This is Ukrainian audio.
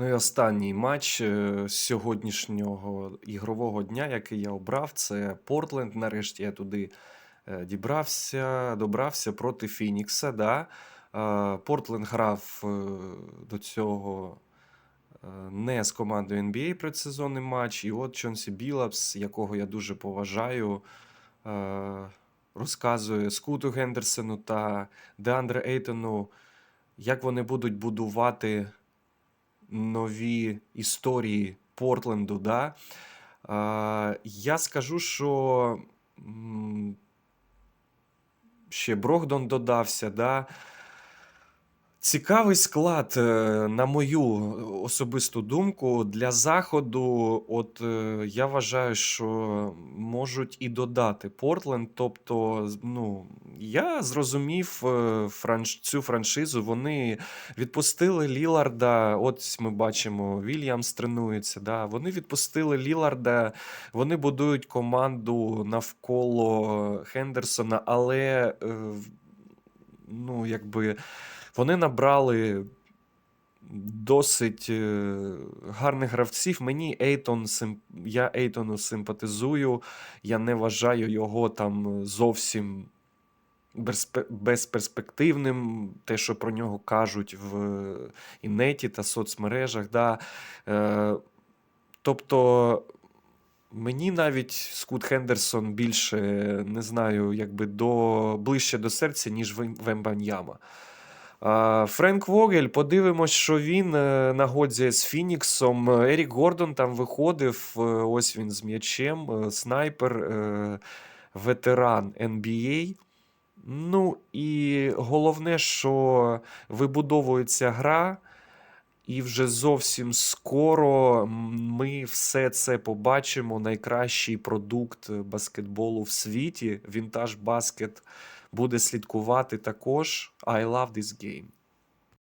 Ну і останній матч е, сьогоднішнього ігрового дня, який я обрав, це Портленд. Нарешті я туди е, дібрався, добрався проти Фінікса. Да? Е, Портленд грав до цього не з командою NBA предсезонний матч. І от Чонсі Білапс, якого я дуже поважаю, розказує Скуту Гендерсону та Деандре Ейтону, як вони будуть будувати нові історії Портленду. Да? Я скажу, що ще Брогдон додався. Да? Цікавий склад, е, на мою особисту думку, для заходу. От е, я вважаю, що можуть і додати Портленд. Тобто, ну я зрозумів е, франш... цю франшизу. Вони відпустили Ліларда. От ми бачимо, Вільямс тренується. Да? Вони відпустили Ліларда, вони будують команду навколо Хендерсона, але ну, якби. Вони набрали досить е, гарних гравців. Мені Ейтон я Ейтону симпатизую. Я не вважаю його там зовсім безперспективним. Те, що про нього кажуть в інеті та соцмережах. Да. Е, тобто. Мені навіть Скут Хендерсон більше не знаю, якби до ближче до серця, ніж Вем- Вембаньяма. Френк Вогель, подивимось, що він е, нагодзяє з Фініксом. Е, Ерік Гордон там виходив. е, Ось він з м'ячем, снайпер, ветеран NBA. Ну і головне, що вибудовується гра, і вже зовсім скоро ми все це побачимо. Найкращий продукт баскетболу в світі. Вінтаж баскет буде слідкувати також. I love this game.